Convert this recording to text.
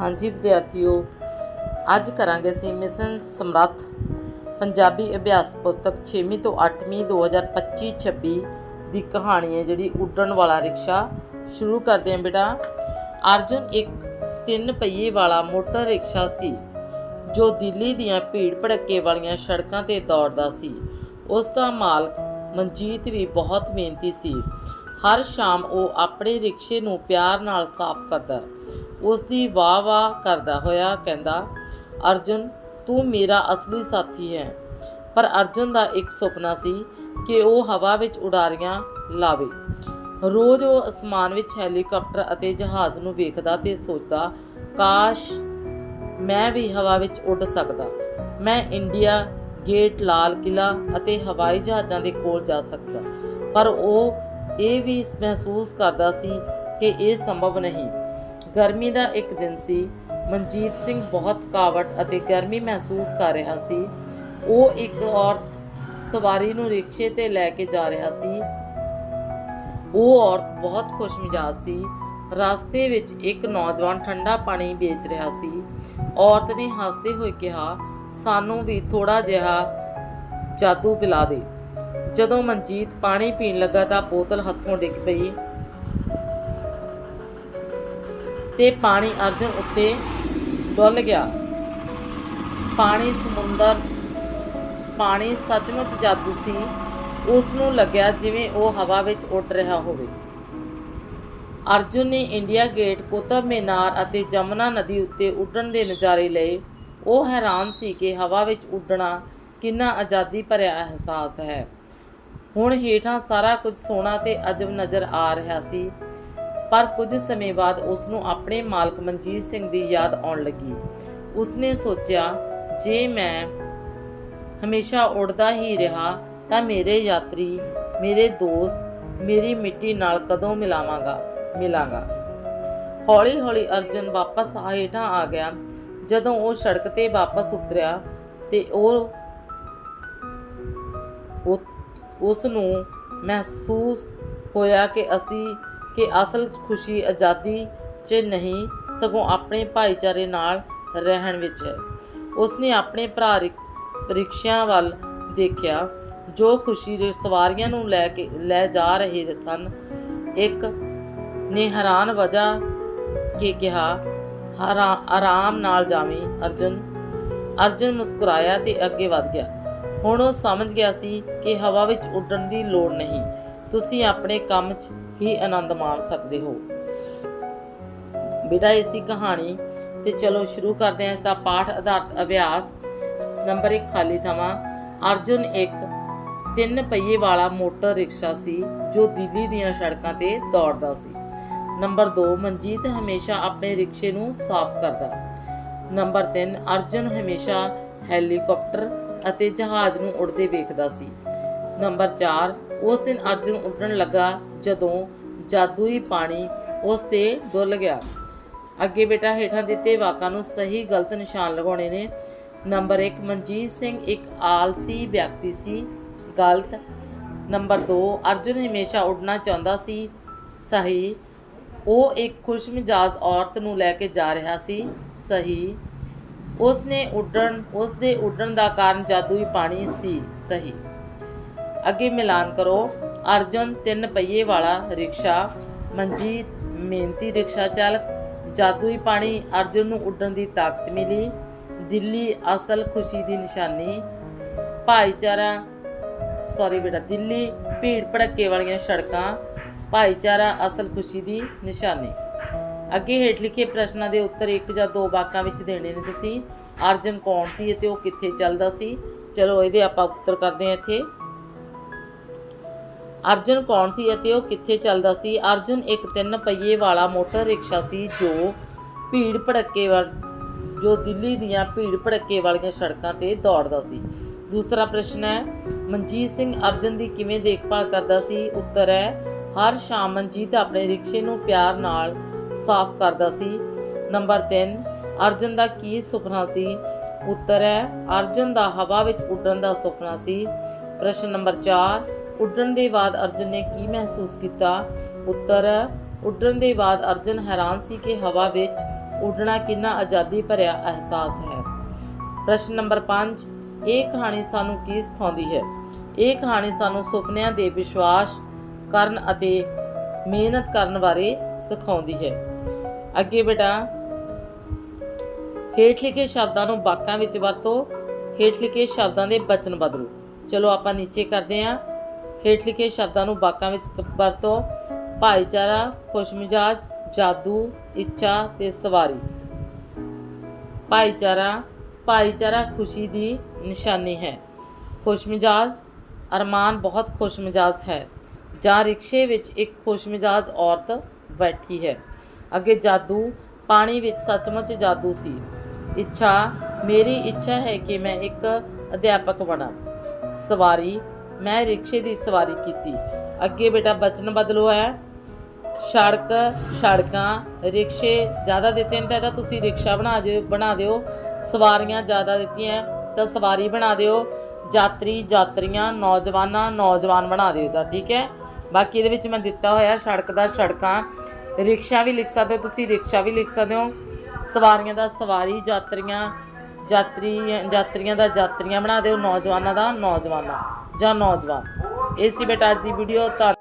ਹਾਂਜੀ ਵਿਦਿਆਰਥੀਓ, ਅੱਜ ਕਰਾਂਗੇ ਅਸੀਂ ਮਿਸ਼ਨ ਸਮਰੱਥ। ਪੰਜਾਬੀ ਅਭਿਆਸ ਪੁਸਤਕ 6ਵੀਂ ਤੋਂ 8ਵੀਂ 2025-26 ਦੀ ਕਹਾਣੀ ਹੈ ਜਿਹੜੀ ਉੱਡਣ ਵਾਲਾ ਰਿਕਸ਼ਾ। ਸ਼ੁਰੂ ਕਰਦੇ ਹਾਂ ਬੇਟਾ। ਅਰਜੁਨ ਇੱਕ ਤਿੰਨ ਪਹੀਏ ਵਾਲਾ ਮੋਟਰ ਰਿਕਸ਼ਾ ਸੀ, ਜੋ ਦਿੱਲੀ ਦੀਆਂ ਭੀੜ ਭੜੱਕੇ ਵਾਲੀਆਂ ਸੜਕਾਂ ਤੇ ਦੌੜਦਾ ਸੀ। ਉਸ ਦਾ ਮਾਲਕ ਮਨਜੀਤ ਵੀ ਬਹੁਤ ਮਿਹਨਤੀ ਸੀ। ਹਰ ਸ਼ਾਮ ਉਹ ਆਪਣੇ ਰਿਕਸ਼ੇ ਨੂੰ ਪਿਆਰ ਨਾਲ ਸਾਫ਼ ਕਰਦਾ। ਉਸ ਦੀ ਵਾਹ ਵਾਹ ਕਰਦਾ ਹੋਇਆ ਕਹਿੰਦਾ, ਅਰਜੁਨ, ਤੂੰ ਮੇਰਾ ਅਸਲੀ ਸਾਥੀ ਹੈ। ਪਰ ਅਰਜੁਨ ਦਾ ਇੱਕ ਸੁਪਨਾ ਸੀ ਕਿ ਉਹ ਹਵਾ ਵਿੱਚ ਉਡਾਰੀਆਂ ਲਾਵੇ। ਰੋਜ਼ ਉਹ ਅਸਮਾਨ ਵਿੱਚ ਹੈਲੀਕਾਪਟਰ ਅਤੇ ਜਹਾਜ਼ ਨੂੰ ਵੇਖਦਾ ਤੇ ਸੋਚਦਾ, ਕਾਸ਼ ਮੈਂ ਵੀ ਹਵਾ ਵਿੱਚ ਉੱਡ ਸਕਦਾ। ਮੈਂ ਇੰਡੀਆ ਗੇਟ, ਲਾਲ ਕਿਲਾ ਅਤੇ ਹਵਾਈ ਜਹਾਜ਼ਾਂ ਦੇ ਕੋਲ ਜਾ ਸਕਦਾ। ਪਰ ਉਹ ਇਹ ਵੀ ਮਹਿਸੂਸ ਕਰਦਾ ਸੀ ਕਿ ਇਹ ਸੰਭਵ ਨਹੀਂ। ਗਰਮੀ ਦਾ ਇੱਕ ਦਿਨ ਸੀ। ਮਨਜੀਤ ਸਿੰਘ ਬਹੁਤ ਕਾਵਟ ਅਤੇ ਗਰਮੀ ਮਹਿਸੂਸ ਕਰ ਰਿਹਾ ਸੀ। ਉਹ ਇੱਕ ਔਰਤ ਸਵਾਰੀ ਨੂੰ ਰਿਕਸ਼ੇ ਤੇ ਲੈ ਕੇ ਜਾ ਰਿਹਾ ਸੀ। ਉਹ ਔਰਤ ਬਹੁਤ ਖੁਸ਼ਮਿਜਾਜ ਸੀ। ਰਸਤੇ ਵਿੱਚ ਇੱਕ ਨੌਜਵਾਨ ਠੰਡਾ ਪਾਣੀ ਵੇਚ ਰਿਹਾ ਸੀ। ਔਰਤ ਨੇ ਹੱਸਦੇ ਹੋਏ ਕਿਹਾ, ਸਾਨੂੰ ਵੀ ਥੋੜਾ ਜਿਹਾ ਜਾਦੂ ਪਿਲਾ ਦੇ। ਜਦੋਂ ਮਨਜੀਤ ਪਾਣੀ ਪੀਣ ਲੱਗਾ ਤਾਂ ਬੋਤਲ ਹੱਥੋਂ ਡਿੱਗ ਪਈ। ਤੇ ਪਾਣੀ ਅਰਜੁਨ ਉੱਤੇ ਡੁੱਲ ਗਿਆ। ਪਾਣੀ ਸਮੁੰਦਰ, ਪਾਣੀ ਸੱਚਮੁੱਚ ਜਾਦੂ ਸੀ। ਉਸ ਨੂੰ ਲੱਗਿਆ ਜਿਵੇਂ ਉਹ ਹਵਾ ਵਿੱਚ ਉੱਡ ਰਿਹਾ ਹੋਵੇ। ਅਰਜੁਨ ਨੇ ਇੰਡੀਆ ਗੇਟ, ਕੁਤਬ ਮੀਨਾਰ ਅਤੇ ਜਮਨਾ ਨਦੀ ਉੱਤੇ ਉੱਡਣ ਦੇ ਨਜ਼ਾਰੇ ਲਏ। ਉਹ ਹੈਰਾਨ ਸੀ ਕਿ ਹਵਾ ਵਿੱਚ ਉੱਡਣਾ ਕਿੰਨਾ ਆਜ਼ਾਦੀ ਭਰਿਆ ਅਹਿਸਾਸ ਹੈ। ਹੁਣ ਹੇਠਾਂ ਸਾਰਾ ਕੁਝ ਸੋਹਣਾ ਤੇ ਅਜਬ ਨਜ਼ਰ ਆ ਰਿਹਾ ਸੀ। ਪਰ ਕੁਝ ਸਮੇਂ ਬਾਅਦ ਉਸ ਨੂੰ ਆਪਣੇ ਮਾਲਕ ਮਨਜੀਤ ਸਿੰਘ ਦੀ ਯਾਦ ਆਉਣ ਲੱਗੀ। ਉਸਨੇ ਸੋਚਿਆ, ਜੇ ਮੈਂ ਹਮੇਸ਼ਾ ਉੜਦਾ ਹੀ ਰਿਹਾ, ਤਾਂ ਮੇਰੇ ਯਾਤਰੀ, ਮੇਰੇ ਦੋਸਤ, ਮੇਰੀ ਮਿੱਟੀ ਨਾਲ ਕਦੋਂ ਮਿਲਾਵਾਂਗਾ, ਮਿਲਾਂਗਾ। ਹੌਲੀ ਹੌਲੀ ਅਰਜੁਨ ਵਾਪਸ ਹੇਠਾਂ ਆ ਗਿਆ। ਜਦੋਂ ਉਹ ਸੜਕ ਤੇ ਵਾਪਸ ਉਤਰਿਆ ਤੇ ਉਹ, ਉਹ- ਉਸ ਨੂੰ ਮਹਿਸੂਸ ਹੋਇਆ ਕਿ ਅਸੀਂ ਕਿ ਅਸਲ ਖੁਸ਼ੀ ਆਜ਼ਾਦੀ 'ਚ ਨਹੀਂ, ਸਗੋਂ ਆਪਣੇ ਭਾਈਚਾਰੇ ਨਾਲ ਰਹਿਣ ਵਿੱਚ ਹੈ। ਉਸਨੇ ਆਪਣੇ ਭਰਾ ਰਿਕ- ਰਿਕਸ਼ਿਆਂ ਵੱਲ ਦੇਖਿਆ, ਜੋ ਖੁਸ਼ੀ ਸਵਾਰੀਆਂ ਨੂੰ ਲੈ ਕੇ, ਲੈ ਜਾ ਰਹੇ ਸਨ। ਇੱਕ ਨੇ ਹੈਰਾਨ ਵਜ੍ਹਾ ਕੇ ਕਿਹਾ, "ਹਰਾ- ਆਰਾਮ ਨਾਲ ਜਾਵੀਂ, ਅਰਜੁਨ। ਅਰਜੁਨ ਮੁਸਕਰਾਇਆ ਤੇ ਅੱਗੇ ਵਧ ਗਿਆ। ਹੁਣ ਉਹ ਸਮਝ ਗਿਆ ਸੀ ਕਿ ਹਵਾ ਵਿੱਚ ਉੱਡਣ ਦੀ ਲੋੜ ਨਹੀਂ। ਤੁਸੀਂ ਆਪਣੇ ਕੰਮ 'ਚ ਹੀ ਆਨੰਦ ਮਾਣ ਸਕਦੇ ਹੋ। ਬੇਟਾ ਇਸੀ ਕਹਾਣੀ ਤੇ ਚਲੋ ਸ਼ੁਰੂ ਕਰਦੇ ਹਾਂ ਇਸ ਦਾ ਪਾਠ ਆਧਾਰਿਤ ਅਭਿਆਸ। ਨੰਬਰ 1 ਖਾਲੀ ਥਾਵਾਂ, ਅਰਜੁਨ ਇੱਕ ਤਿੰਨ ਪਹੀਏ ਵਾਲਾ ਮੋਟਰ ਰਿਕਸ਼ਾ ਸੀ ਜੋ ਦਿੱਲੀ ਦੀਆਂ ਸੜਕਾਂ ਤੇ ਦੌੜਦਾ ਸੀ। ਨੰਬਰ 2 ਮਨਜੀਤ ਹਮੇਸ਼ਾ ਆਪਣੇ ਰਿਕਸ਼ੇ ਨੂੰ ਸਾਫ਼ ਕਰਦਾ। ਨੰਬਰ 3 ਅਰਜੁਨ ਹਮੇਸ਼ਾ ਹੈਲੀਕਾਪਟਰ ਅਤੇ ਜਹਾਜ਼ ਨੂੰ ਉੜਦੇ ਵੇਖਦਾ ਸੀ। ਨੰਬਰ 4 ਉਸ ਦਿਨ ਅਰਜੁਨ ਉੱਡਣ ਲੱਗਾ ਜਦੋਂ ਜਾਦੂਈ ਪਾਣੀ ਉਸ ਤੇ ਡੁੱਲ ਗਿਆ। ਅੱਗੇ ਬੇਟਾ ਹੇਠਾਂ ਦਿੱਤੇ ਵਾਕਾਂ ਨੂੰ ਸਹੀ ਗਲਤ ਨਿਸ਼ਾਨ ਲਗਾਉਣੇ ਨੇ। ਨੰਬਰ 1 ਮਨਜੀਤ ਸਿੰਘ ਇੱਕ ਆਲਸੀ ਵਿਅਕਤੀ ਸੀ। ਗਲਤ। ਨੰਬਰ 2 ਅਰਜੁਨ ਹਮੇਸ਼ਾ ਉੱਡਣਾ ਚਾਹੁੰਦਾ ਸੀ। ਸਹੀ। ਉਹ ਇੱਕ ਖੁਸ਼ਮਿਜਾਜ ਔਰਤ ਨੂੰ ਲੈ ਕੇ ਜਾ ਰਿਹਾ ਸੀ। ਸਹੀ। ਉਸ ਨੇ ਉੱਡਣ ਉਸ ਦੇ ਉੱਡਣ ਦਾ ਕਾਰਨ ਜਾਦੂਈ ਪਾਣੀ ਸੀ। ਸਹੀ। ਅੱਗੇ ਮਿਲਾਨ ਕਰੋ। ਅਰਜੁਨ ਤਿੰਨ ਪਹੀਏ ਵਾਲਾ ਰਿਕਸ਼ਾ। ਮਨਜੀਤ ਮਿਹਨਤੀ ਰਿਕਸ਼ਾ ਚਾਲਕ। ਜਾਦੂਈ ਪਾਣੀ ਅਰਜੁਨ ਨੂੰ ਉੱਡਣ ਦੀ ਤਾਕਤ ਮਿਲੀ। ਦਿੱਲੀ ਅਸਲ ਖੁਸ਼ੀ ਦੀ ਨਿਸ਼ਾਨੀ। ਭਾਈਚਾਰਾ ਸੌਰੀ ਬੇਟਾ, ਦਿੱਲੀ ਭੀੜ ਭੜੱਕੇ ਵਾਲੀਆਂ ਸੜਕਾਂ। ਭਾਈਚਾਰਾ ਅਸਲ ਖੁਸ਼ੀ ਦੀ ਨਿਸ਼ਾਨੀ। ਅੱਗੇ ਹੇਠ ਲਿਖੇ ਪ੍ਰਸ਼ਨਾਂ ਦੇ ਉੱਤਰ ਇੱਕ ਜਾਂ ਦੋ ਵਾਕਾਂ ਵਿੱਚ ਦੇਣੇ ਨੇ ਤੁਸੀਂ। ਅਰਜਨ ਕੌਣ ਸੀ ਅਤੇ ਉਹ ਕਿੱਥੇ ਚੱਲਦਾ ਸੀ? ਚਲੋ ਇਹਦੇ ਆਪਾਂ ਉੱਤਰ ਕਰਦੇ ਹਾਂ ਇੱਥੇ। ਅਰਜੁਨ ਕੌਣ ਸੀ ਅਤੇ ਉਹ ਕਿੱਥੇ ਚੱਲਦਾ ਸੀ? ਅਰਜੁਨ ਇੱਕ ਤਿੰਨ ਪਹੀਏ ਵਾਲਾ ਮੋਟਰ ਰਿਕਸ਼ਾ ਸੀ ਜੋ ਭੀੜ ਭੜੱਕੇ ਵਾਲ, ਜੋ ਦਿੱਲੀ ਦੀਆਂ ਭੀੜ ਭੜੱਕੇ ਵਾਲੀਆਂ ਸੜਕਾਂ ਤੇ ਦੌੜਦਾ ਸੀ। ਦੂਸਰਾ ਪ੍ਰਸ਼ਨ ਹੈ, ਮਨਜੀਤ ਸਿੰਘ ਅਰਜੁਨ ਦੀ ਕਿਵੇਂ ਦੇਖਭਾਲ ਕਰਦਾ ਸੀ? ਉੱਤਰ ਹੈ, ਹਰ ਸ਼ਾਮ ਮਨਜੀਤ ਆਪਣੇ ਰਿਕਸ਼ੇ ਨੂੰ ਪਿਆਰ ਨਾਲ ਸਾਫ਼ ਕਰਦਾ ਸੀ। ਨੰਬਰ 3 ਅਰਜੁਨ ਦਾ ਕੀ ਸੁਪਨਾ ਸੀ? ਉੱਤਰ ਹੈ, ਅਰਜੁਨ ਦਾ ਹਵਾ ਵਿੱਚ ਉੱਡਣ ਦਾ ਸੁਪਨਾ ਸੀ। ਪ੍ਰਸ਼ਨ ਨੰਬਰ 4 ਉੱਡਣ ਦੇ ਬਾਅਦ ਅਰਜੁਨ ਨੇ ਕੀ ਮਹਿਸੂਸ ਕੀਤਾ? ਉੱਤਰ, ਉੱਡਣ ਦੇ ਬਾਅਦ ਅਰਜੁਨ ਹੈਰਾਨ ਸੀ ਕਿ ਹਵਾ ਵਿੱਚ ਉੱਡਣਾ ਕਿੰਨਾ ਆਜ਼ਾਦੀ ਭਰਿਆ ਅਹਿਸਾਸ ਹੈ। ਪ੍ਰਸ਼ਨ ਨੰਬਰ 5 ਇਹ ਕਹਾਣੀ ਸਾਨੂੰ ਕੀ ਸਿਖਾਉਂਦੀ ਹੈ? ਇਹ ਕਹਾਣੀ ਸਾਨੂੰ ਸੁਪਨਿਆਂ ਦੇ ਵਿਸ਼ਵਾਸ ਕਰਨ ਅਤੇ ਮਿਹਨਤ ਕਰਨ ਬਾਰੇ ਸਿਖਾਉਂਦੀ ਹੈ। ਅੱਗੇ ਬੇਟਾ, ਹੇਠ ਲਿਖੇ ਸ਼ਬਦਾਂ ਨੂੰ ਵਾਕਾਂ ਵਿੱਚ ਵਰਤੋ, ਹੇਠ ਲਿਖੇ ਸ਼ਬਦਾਂ ਦੇ ਬਚਨ ਬਦਲੋ। ਚਲੋ ਆਪਾਂ ਨੀਚੇ ਕਰਦੇ ਹਾਂ। ਹੇਠ ਲਿਖੇ ਸ਼ਬਦਾਂ ਨੂੰ ਵਾਕਾਂ ਵਿੱਚ ਵਰਤੋ। ਭਾਈਚਾਰਾ, ਖੁਸ਼ਮਿਜਾਜ, ਜਾਦੂ, ਇੱਛਾ ਤੇ ਸਵਾਰੀ। ਭਾਈਚਾਰਾ ਭਾਈਚਾਰਾ ਖੁਸ਼ੀ ਦੀ ਨਿਸ਼ਾਨੀ ਹੈ। ਖੁਸ਼ਮਿਜਾਜ, ਅਰਮਾਨ ਬਹੁਤ ਖੁਸ਼ਮਿਜਾਜ ਹੈ। ਜਾਂ ਰਿਕਸ਼ੇ ਵਿੱਚ ਇੱਕ ਖੁਸ਼ਮਿਜਾਜ ਔਰਤ ਬੈਠੀ ਹੈ। ਅੱਗੇ ਜਾਦੂ, ਪਾਣੀ ਵਿੱਚ ਸੱਚਮੁੱਚ ਜਾਦੂ ਸੀ। ਇੱਛਾ, ਮੇਰੀ ਇੱਛਾ ਹੈ ਕਿ ਮੈਂ ਇੱਕ ਅਧਿਆਪਕ ਬਣਾ। ਸਵਾਰੀ ਮੈਂ ਰਿਕਸ਼ੇ ਦੀ ਸਵਾਰੀ ਕੀਤੀ। ਅੱਗੇ ਬੇਟਾ ਬਚਨ ਬਦਲੋ ਹੈ। ਸੜਕ, ਸੜਕਾਂ, ਰਿਕਸ਼ੇ ਜ਼ਿਆਦਾ ਦਿੱਤੇ ਨੇ ਤਾਂ ਤੁਸੀਂ ਰਿਕਸ਼ਾ ਬਣਾ ਦਿਓ ਬਣਾ ਦਿਓ। ਸਵਾਰੀਆਂ ਜ਼ਿਆਦਾ ਦਿੱਤੀਆਂ, ਤਾਂ ਸਵਾਰੀ ਬਣਾ ਦਿਓ। ਯਾਤਰੀ, ਯਾਤਰੀਆਂ, ਨੌਜਵਾਨਾਂ, ਨੌਜਵਾਨ ਬਣਾ ਦਿਓ ਤਾਂ ਠੀਕ ਹੈ? ਬਾਕੀ ਇਹਦੇ ਵਿੱਚ ਮੈਂ ਦਿੱਤਾ ਹੋਇਆ ਸੜਕ ਦਾ ਸੜਕਾਂ। ਰਿਕਸ਼ਾ ਵੀ ਲਿਖ ਸਕਦੇ ਹੋ ਤੁਸੀਂ, ਰਿਕਸ਼ਾ ਵੀ ਲਿਖ ਸਕਦੇ ਹੋ। ਸਵਾਰੀਆਂ ਦਾ ਸਵਾਰੀ, ਯਾਤਰੀਆਂ, ਯਾਤਰੀ, ਯਾਤਰੀਆਂ ਦਾ ਯਾਤਰੀਆਂ ਬਣਾ ਦਿਓ, ਨੌਜਵਾਨਾਂ ਦਾ ਨੌਜਵਾਨਾਂ। ਜਾਂ ਨੌਜਵਾਨ। ਇਹ ਸੀ ਬੇਟਾ ਅੱਜ ਦੀ ਵੀਡੀਓ ਤਾਂ